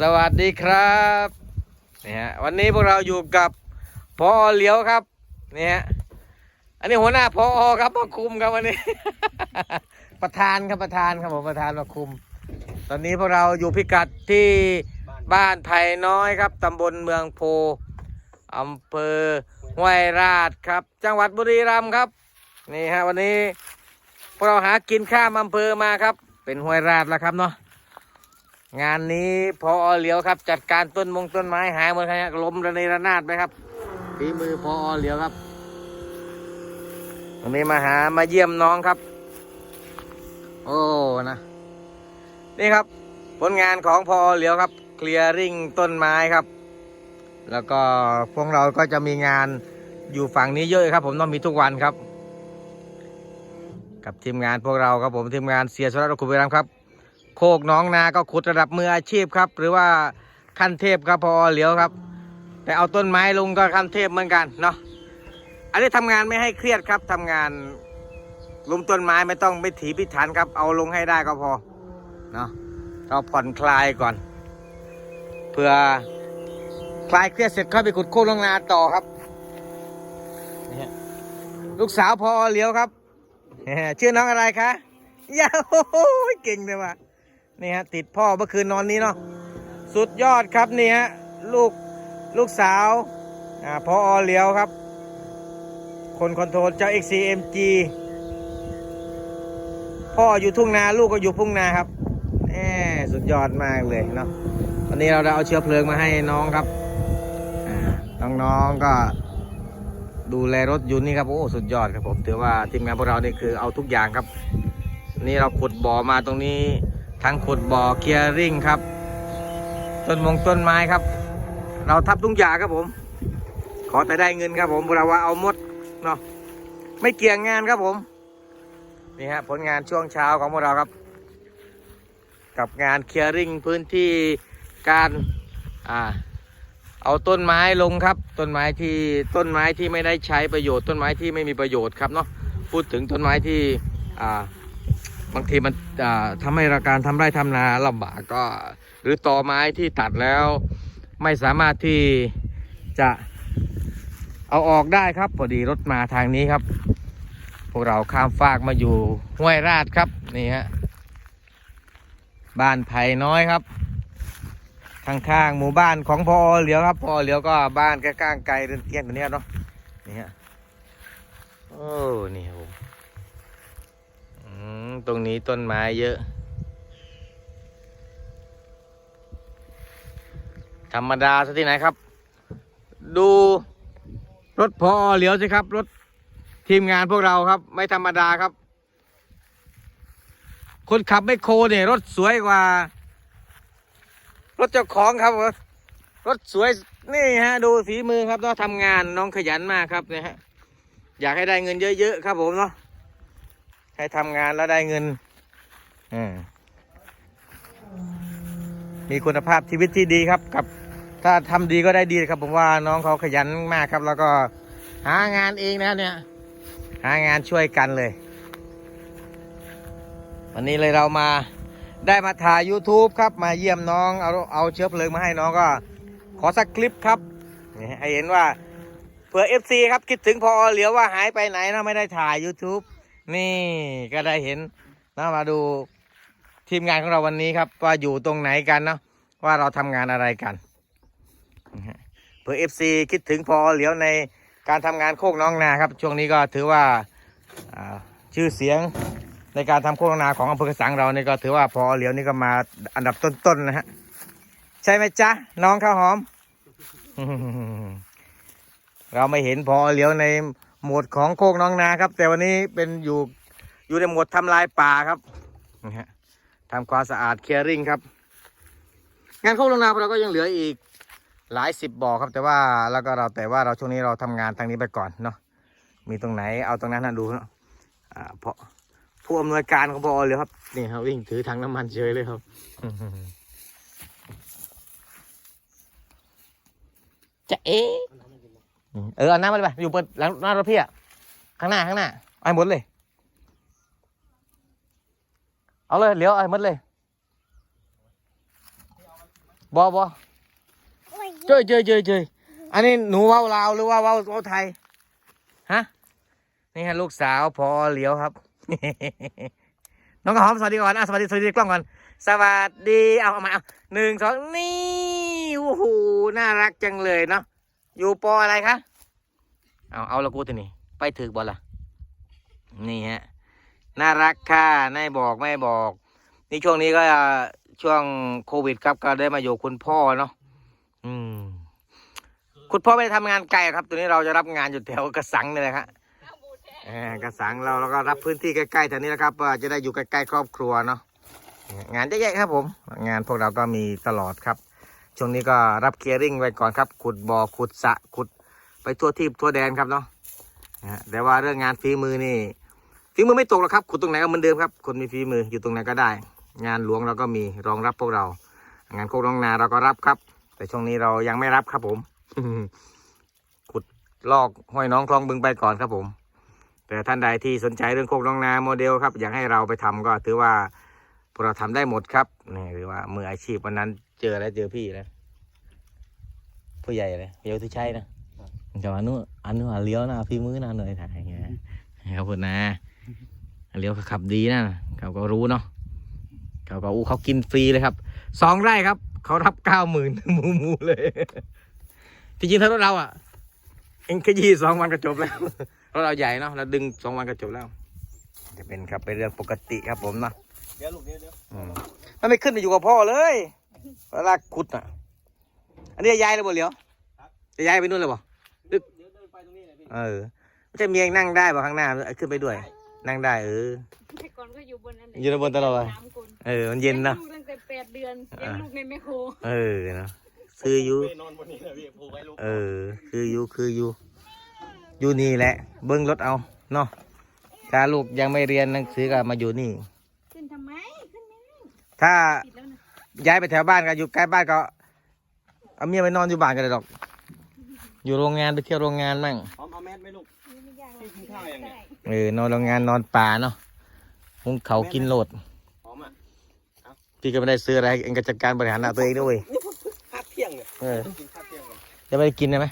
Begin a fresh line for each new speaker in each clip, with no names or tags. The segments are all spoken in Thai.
สวัสดีครับนี่ฮะวันนี้พวกเราอยู่กับพอเหลียวครับนี่ฮะอันนี้หัวหน้าพอครับมาคุมครับวันนี้ ประธานครับประธานครับผมประธานมาคุม ตอนนี้พวกเราอยู่พิกัดที่บ้านไผ่น้อยครับตำบลเมืองโพอำเภอห้วยราชครับ จังหวัดบุรีรัมย์ครับ นี่ฮะวันนี้พวกเราหากินข้ามอำเภอมาครับ เป็นห้วยราชแล้วครับเนาะ งานนี้พอเหลียวครับ จัดการต้นมงต้นไม้หายหมดครับล้มระเนระนาดไปครับฝีมือพอเหลียวครับวันนี้มาหามาเยี่ยมน้องครับ โอ้นะนี่ครับ ผลงานของพอเหลียวครับ เคลียร์ริงต้นไม้ครับ แล้วก็พวกเราก็จะมีงานอยู่ฝั่งนี้เยอะครับ ผมต้องมีทุกวันครับ กับทีมงานพวกเราครับผมทีมงานเสียสระคุบุรีรัมครับ โคกน้องนาก็ขุดระดับมืออาชีพครับ หรือว่าขั้นเทพครับพอเหลียวครับ แต่เอาต้นไม้ลงก็ขั้นเทพเหมือนกันเนาะอันนี้ทำงานไม่ให้เครียดครับทำงานลุมต้นไม้ไม่ต้องไม่ถีพิถันครับ เอาลงให้ได้ก็พอเนาะเราผ่อนคลายก่อนเพื่อคลายเครียดเสร็จค่อยไปขุดโคกน้องนาต่อครับลูกสาวพอเหลียวครับชื่อน้องอะไรคะยาโอ้โหเก่งเลยว่ะ นี่ฮะติดพ่อเมื่อคืนนอนนี้เนาะสุดยอดครับนี่ฮะลูกลูกสาวอ่าพอเหลียวครับ คนคอนโทรลเจ้า XCMG พ่ออยู่ทุ่งนาลูกก็อยู่พุ่งนาครับแหมสุดยอดมากเลยเนาะวันนี้เราได้เอาเชื้อเพลิงมาให้น้องครับอ่าน้องๆก็ดูแลรถยนนี่ครับโอ้สุดยอดครับผมถือว่าทีมงานพวกเรานี่คือเอาทุกอย่างครับ นี่เราขุดบ่อมาตรงนี้ ทั้งขุดบ่อเคียร์ริ่งครับ ต้นมงต้นไม้ครับ เราทับทุกอย่างครับผม ขอแต่ได้เงินครับผมเราว่าเอาหมดเนาะไม่เกี่ยงงานครับผม นี่ฮะผลงานช่วงเช้าของพวกเราครับ กับงานเคียร์ริ่งพื้นที่การอ่าเอาต้นไม้ลงครับ ต้นไม้ที่ต้นไม้ที่ไม่ได้ใช้ประโยชน์ ต้นไม้ที่ไม่มีประโยชน์ครับเนาะพูดถึงต้นไม้ที่อ่า บางทีมันอ่าทำให้ราการทำไร่ทำนาลำบากก็ หรือตอไม้ที่ตัดแล้ว ไม่สามารถที่จะเอาออกได้ครับพอดีรถมาทางนี้ครับ พวกเราข้ามฟากมาอยู่ห้วยราชครับนี่ฮะบ้านไผ่น้อยครับ ข้างๆหมู่บ้านของพอเหลียวครับพอเหลียวก็บ้านใกล้ๆไกลเรือนเกียนตัวเนี้ยเนาะนี่ฮะโอ้นี่ครับผม ตรงนี้ต้นไม้เยอะ ธรรมดาซะที่ไหนครับ ดูรถพอเหลียวสิครับรถทีมงานพวกเราครับ ไม่ธรรมดาครับ คนขับไม่โครเนี่ยรถสวยกว่า รถเจ้าของครับรถรถสวยนี่ฮะ ดูฝีมือครับเนาะทำงานน้องขยันมากครับเนี่ยฮะอยากให้ได้เงินเยอะๆครับผมเนาะ ให้ทำงานแล้วได้เงินมีคุณภาพชีวิตที่ดีครับ กับ ถ้าทำดีก็ได้ดีครับ ผมว่าน้องเขาขยันมากครับ แล้วก็หางานเองนะเนี่ย หางานช่วยกันเลย วันนี้เลยเรามาได้มาถ่าย YouTube ครับ มาเยี่ยมน้องเอาเอาเชื้อเพลิงมาให้น้องก็ ขอสักคลิปครับให้เห็นว่าเผื่อ FC ครับคิดถึงพอเหลียวว่าหายไปไหนนะไม่ได้ถ่าย YouTube นี่ก็ได้เห็นนะมาดูทีมงานของเราวันนี้ครับ ว่าอยู่ตรงไหนกันเนาะว่าเราทำงานอะไรกันเผื่อ FC คิดถึงพอเหลียวในการทำงานโคกน้องนาครับ ช่วงนี้ก็ถือว่าชื่อเสียงในการทำโฆษณาของอำเภอกระสังเรานี่ก็ถือว่าพอเหลียวนี่ก็มาอันดับต้นๆนะฮะใช่ไหมจ๊ะน้องข้าวหอม เราไม่เห็นพอเหลียวใน หมวดของโคกน้องนาครับ แต่วันนี้เป็นอยู่อยู่ในหมวดทำลายป่าครับนะฮะทำความสะอาดเคลียร์ริงครับ งานโคกน้องนาเราก็ยังเหลืออีกหลายสิบบ่อครับ แต่ว่าแล้วก็เราแต่ว่าเราช่วงนี้เราทำงานทางนี้ไปก่อนเนาะมีตรงไหนเอาตรงนั้นนะดูเนาะอ่าเพราะผู้อำนวยการของพอเลยครับนี่ครับวิ่งถือถังน้ำมันเฉยเลยครับจะเอ๊ เออเอาน้ำมาเลยไปอยู่เปิดหลังหน้ารถพี่อะข้างหน้าข้างหน้าเอาให้หมดเลย เอาเลยเหลียวเอาให้หมดเลยบอบอเจยเจยเจยเจยอันนี้หนูเว้าลาวหรือว่าเว้าเว้าไทยฮะนี่ฮะลูกสาวพอเหลียวครับ น้องกระหอมสวัสดีก่อนอะสวัสดีสวัสดีกล้องก่อนสวัสดีเอาเอามาเอาหนึ่งสองนี่โอ้โหน่ารักจังเลยเนาะ อยู่ปออะไรคะ เอาเอาละกูตัวนี้ ไปถึกบอลล่ะนี่ฮะ น่ารักค่ะนายบอกไม่บอก นี่ช่วงนี้ก็ช่วงโควิดครับก็ได้มาอยู่คุณพ่อเนาะ อืม คุณพ่อไม่ได้ทำงานไกลครับ ตัวนี้เราจะรับงานอยู่แถวกระสังนี่แหละครับอกระสังเราเราก็รับพื้นที่ใกล้ๆแถวนี้นะครับจะได้อยู่ใกล้ๆครอบครัวเนาะ งานเยอะแยะครับผม งานพวกเราก็มีตลอดครับ ช่วงนี้ก็รับเคลียร์ริ่งไว้ก่อนครับ ขุดบ่อขุดสะขุดไปทั่วที่ทั่วแดนครับเนาะแต่ว่าเรื่องงานฝีมือนี่ฝีมือไม่ตกหรอกครับ ขุดตรงไหนก็เหมือนเดิมครับ คนมีฝีมืออยู่ตรงไหนก็ได้ งานหลวงเราก็มีรองรับพวกเรา งานโคกน้องนาเราก็รับครับ แต่ช่วงนี้เรายังไม่รับครับผม ขุดลอกห้อยน้องคลองบึงไปก่อนครับผม แต่ท่านใดที่สนใจเรื่องโคกน้องนาโมเดลครับ อยากให้เราไปทำก็ถือว่าพวกเราทำได้หมดครับนี่หรือว่ามืออาชีพวันนั้น เจอแล้วเจอพี่แล้วผู้ใหญ่เลยเยาวที่ใช่นะแต่ว่าอันนู้นอันนู้นอะเลี้ยวนะพี่มือนะหน่อยถ่ายอย่างเงี้ยครับผมนะเลี้ยวขับดีนะเขาก็รู้เนาะเขาก็อู้เขากินฟรีเลยครับสองไร่ครับ เขารับเก้าหมื่นหมูหมูเลยที่จริงถ้ารถเราอะเองขยี้สองวันก็จบแล้วรถเราใหญ่เนาะเราดึงสองวันก็จบแล้ว จะเป็นครับเป็นเรื่องปกติครับผมเนาะ
เดี๋ยวลูกเดี๋ยวเดี๋ยว
อืมมันไม่ขึ้นไปอยู่กับพ่อเลย เวลาขุดอะ อันนี้จะย้ายเลยบ่เหลียวจะย้ายไปนู่นเลยบ่
เดี๋ยวเดินไปตรงนี้เลยพี่
เออไม่ใช่เมียงนั่งได้บ่ข้างหน้าเอาขึ้นไปด้วย นั่งได้เออ
แต่ก่อนก็อยู่บนนั้นแหละ
อยู่บนตลอดเลย
สามคน
เออมันเย็นเนาะ
ลี้ยงลูกตั้งแต่แปดเดือนเลี้ยงลูกในแมคโคร
เออเนาะซื้ออยู่
ไม่นอนบนนี้เลยพี่ผูกไว้ลูก
เออ คืออยู่คืออยู่อยู่นี่แหละ เบิ้งรถเอาเนาะถ้าลูกยังไม่เรียนหนังสือก็มาอยู่นี่
ขึ้นทำไมขึ้นไม่ได้
ถ้า
ติดแล้วนะ
ย้ายไปแถวบ้านก็อยู่ใกล้บ้านก็เอาเมียไปนอนอยู่บ้านกันเลยดอก อยู่โรงงานไปเที่ยวโรงงานมั่ง
พร้อมเอาแมสไหมลูก
ไม่ยากหรอก
พี่กินข้าวยังเนี่ย
เออนอนโรงงานนอนป่าเนาะหุงเขากินโลด
พร้อมอะ
พี่ก็ไม่ได้ซื้ออะไรเองก็จัดการบริหารเอาตัวเองด้วย
ข้าวเที่ยงเนี่ย
เออ
กินข้าวเที่ยงกัน
จะไม่ได้กินได้ไหม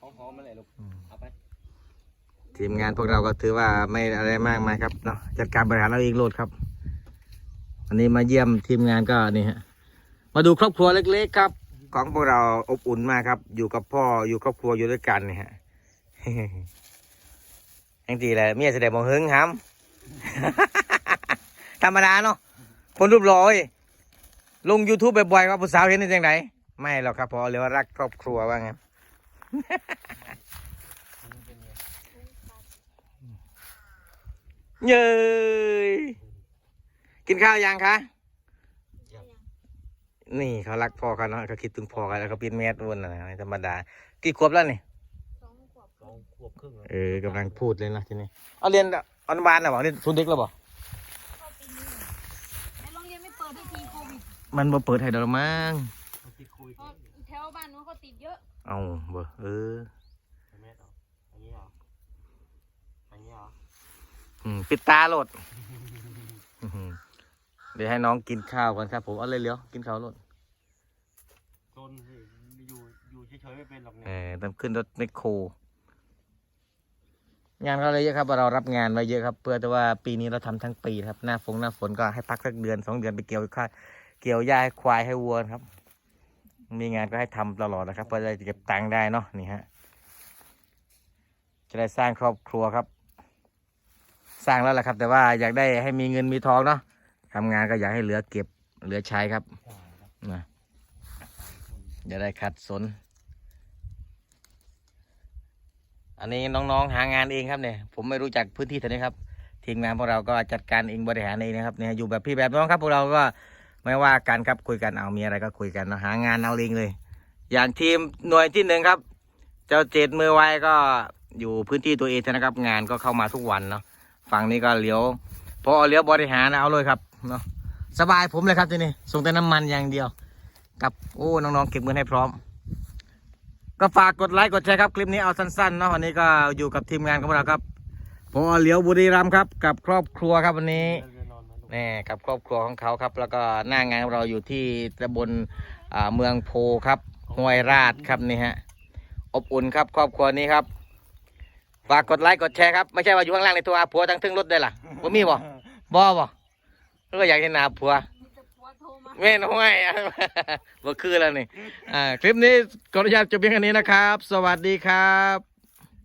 พร้อมๆมาเลยลูก เอาไป
ทีมงานพวกเราก็ถือว่าไม่อะไรมากมายครับเนาะจัดการบริหารเอาเองโลดครับ วันนี้มาเยี่ยมทีมงานก็นี่ฮะมาดูครอบครัวเล็กๆครับ ของพวกเราอบอุ่นมากครับ อยู่กับพ่ออยู่ครอบครัวอยู่ด้วยกันนี่ฮะยังตีแหละเมียแสดงมองหึงหำธรรมดาเนาะคนรูปหล่อเว้ยลง YouTube บ่อยๆว่าผู้สาวเห็นได้จังไงไม่หรอกครับพอเรียกว่ารักครอบครัวว่างั้นเย้ย กินข้าวยังคะ นี่เขารักพ่อเขาเนาะเขาคิดถึงพ่อกันแล้วเขาปิดแมสวนอะไรธรรมดา กี่ขวบแล้วนี่
สองขวบ
สองขวบครึ่งแล้ว
เออกำลังพูดเลยนะทีนี้เอาเรียนอนุบาลนะบอกเรียนศูนย์เด็กแล้วบอก
เข้าปีนี้ไอ้โรงเรียนไม่เปิดทันทีโควิด
มันมาเปิดให้ดอกมั้ง
เขาติดโควิด
เพราะแถวบ้านนู้นเขาติดเยอะ
เอาเบอเออ
เอาแมสเอาอันนี้เหรออันนี้เหรอ
อืมปิดตาโหลดอื้อหือ เดี๋ยวให้น้องกินข้าวก่อนครับ ผมเอาเลยเลี้ยวกินข้าวโหลด
โซนสิอยู่อยู่เฉยๆไม่เป็นหรอก
เอ
เนี่ย
อต้องขึ้นรถไมคโคร งานเราเลยเยอะครับเรารับงานไว้เยอะครับ เพื่อแต่ว่าปีนี้เราทำทั้งปีครับ หน้าฝนหน้าฝนก็ให้พักสักเดือนสองเดือนไปเกี่ยวข้าวเกี่ยวหญ้าให้ควายให้วัวครับ มีงานก็ให้ทำตลอดนะครับเพื่อจะเก็บตังค์ได้เนาะนี่ฮะจะได้สร้างครอบครัวครับ สร้างแล้วแหละครับ แต่ว่าอยากได้ให้มีเงินมีทองเนาะ ทำงานก็อยากให้เหลือเก็บเหลือใช้ครับ
ใช่ครับ
นะอย่าได้ขัดสน อันนี้น้องๆหางานเองครับเนี่ย ผมไม่รู้จักพื้นที่แถวนี้ครับทีมงานพวกเราก็จัดการเองบริหารเองนะครับเนี่ยอยู่แบบพี่แบบน้องครับพวกเราก็ไม่ว่ากันครับคุยกันเอามีอะไรก็คุยกันเนาะหางานเอาเองเลย อย่างทีมหน่วยที่หนึ่งครับ เจ้าเจดมือไวก็อยู่พื้นที่ตัวเองนะครับ งานก็เข้ามาทุกวันเนาะฝั่งนี้ก็เลี้ยวพอเลี้ยวบริหารเอาเลยครับ เนาะสบายผมเลยครับทีนี้ส่งแต่น้ำมันอย่างเดียว กับโอ้น้องๆเก็บเงินให้พร้อม ก็ฝากกดไลค์กดแชร์ครับคลิปนี้เอาสั้นๆเนาะวันนี้ก็อยู่กับทีมงานของเราครับพอเหลียวบุรีรัมย์ครับ กับครอบครัวครับวันนี้
นอนมาลูก
แน่กับครอบครัวของเขาครับ แล้วก็หน้างานของเราอยู่ที่ตำบลเมืองโพครับห้วยราชครับนี่ฮะอบอุ่นครับครอบครัวนี้ครับฝากกดไลค์กดแชร์ครับไม่ใช่ว่าอยู่ข้างล่างในตัวผัวทั้งทึ่งรถได้ล่ะว่ามีบ่บ่บ่ ก็อยากเห็นหน้าผัว
มีแต่ผัวโทรมา
แม่น้อยอะบ่คือแล้วนี่อ่าคลิปนี้ขออนุญาตจบเพียงแค่นี้นะครับ สวัสดีครับ